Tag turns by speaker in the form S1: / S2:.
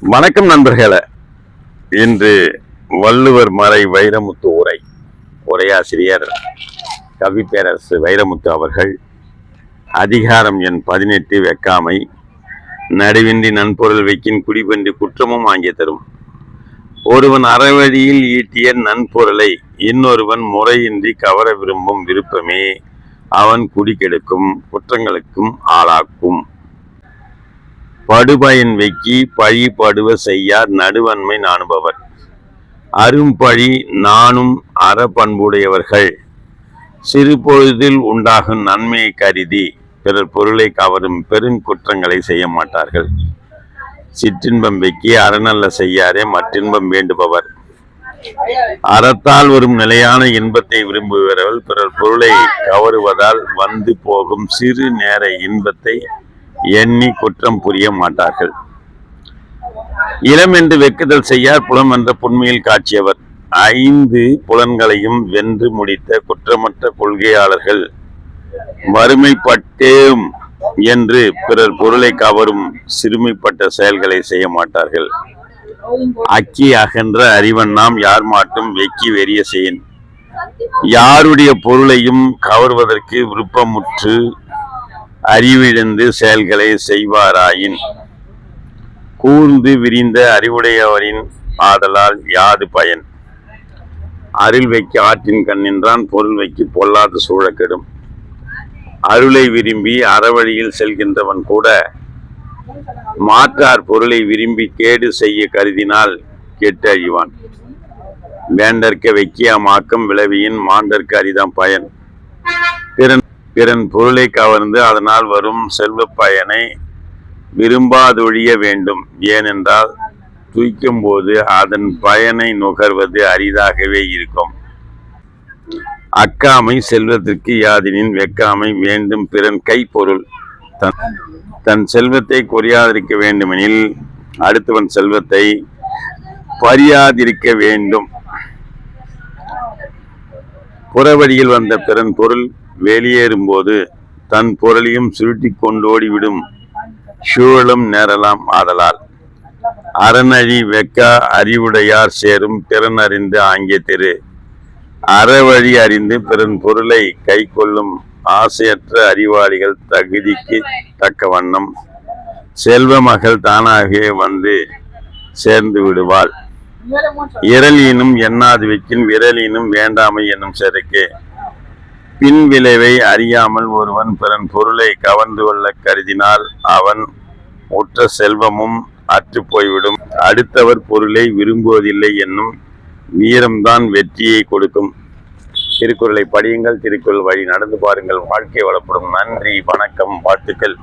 S1: வணக்கம் நண்பர்களே. இன்று வள்ளுவர் மறை வைரமுத்து உரை. உரையாசிரியர் கவிப்பேரரசு வைரமுத்து அவர்கள் அதிகாரம் எண் பதினெட்டு வெக்காமை நடுவின்றி நன்பொருள் வைக்கின் குடிபென்று குற்றமும் வாங்கி தரும். ஒருவன் அறவழியில் ஈட்டிய நன்பொருளை இன்னொருவன் முறையின்றி கவர விரும்பும் விருப்பமே அவன் குடிக்கெடுக்கும் குற்றங்களுக்கும் ஆளாக்கும். படுபயன் வெக்கி பழி படுவ செய்யார் நடுவன்மை நாணுபவர். அரும்பழி நானும் அறப்பண்புடையவர்கள். சிறு பொழுதில் உண்டாகும் நன்மையை கருதி பிறர் பொருளை கவரும் பெருங்குற்றங்களை செய்ய மாட்டார்கள். சிற்றின்பம் வெக்கி அறநல்ல செய்யாரே மற்றின்பம் வேண்டுபவர். அறத்தால் வரும் நிலையான இன்பத்தை விரும்புகிறவர்கள் பிறர் பொருளை கவருவதால் வந்து போகும் சிறு நேர இன்பத்தை எண்ணி குற்றம் புரிய மாட்டார்கள். இளம் என்று வெக்குதல் செய்யார் புலம் என்ற புண்மையில் காட்சியவர். ஐந்து புலன்களையும் வென்று முடித்த குற்றமற்ற கொள்கையாளர்கள் வறுமைப்பட்டேம் என்று பிறர் பொருளை கவரும் சிறுமைப்பட்ட செயல்களை செய்ய மாட்டார்கள். அக்கி அகன்ற அறிவன் நாம் யார் மாட்டும் வெக்கி வெறிய செய்யின். யாருடைய பொருளையும் கவர்வதற்கு விருப்பமுற்று அறிவிழந்து செயல்களை செய்வாராயின். கூர்ந்து விரிந்த அறிவுடையவரின் ஆதலால் யாது பயன்? அருள் வைக்க ஆற்றின் கண்ணின்றான் பொருள் வைக்கு பொல்லாத சூழக்கெடும் அருளை விரும்பி அறவழியில் செல்கின்றவன் கூட மாற்றார் பொருளை விரும்பி கேடு செய்ய கருதினால் கெட்டழிவான் வேண்டற்க வேண்டற்க வெக்கியமாக்கம் விளவியின் மாண்டற்கு அரிதாம் பயன். திறன் பிறன் பொருளை கவர்ந்து அதனால் வரும் செல்வ பயனை விரும்பாதொழிய வேண்டும். ஏனென்றால் துய்க்கும் போது அதன் பயனை நுகர்வது அரிதாகவே இருக்கும். அக்காமை செல்வத்திற்கு யாதினின் வெக்காமை வேண்டும் பிறன் கைப்பொருள். தன் தன் செல்வத்தை குறையாதிருக்க வேண்டுமெனில் அடுத்தவன் செல்வத்தை பறியாதிருக்க வேண்டும். புறவழியில் வந்த பிறன் பொருள் வெளியேறும்போது தன் பொருளையும் சுருட்டி கொண்டோடி விடும் சூழலும் நேரலாம் ஆதலால். அறநழி வெக்க அறிவுடையார் சேரும் திறன் அறிந்து ஆங்கிய திரு. அறவழி அறிந்து பிறன் பொருளை கை கொள்ளும் ஆசையற்ற அறிவாளிகள் தகுதிக்கு தக்க வண்ணம். செல்வ மகள் தானாகவே வந்து சேர்ந்து விடுவாள். இரலினும் எண்ணாது வைக்கின் விரலினும் வேண்டாமை என்னும் செருக்கு பின் விளைவை அறியாமல் ஒருவன் பிறன் பொருளை கவர்ந்து கொள்ள கருதினால் அவன் உற்ற செல்வமும் அற்று போய்விடும். அடுத்தவர் பொருளை விரும்புவதில்லை என்னும் வீரம்தான் வெற்றியை கொடுக்கும். திருக்குறளை படியுங்கள் திருக்குறள் வழி நடந்து பாருங்கள். வாழ்க்கை வளப்படும். நன்றி வணக்கம் வாழ்த்துக்கள்.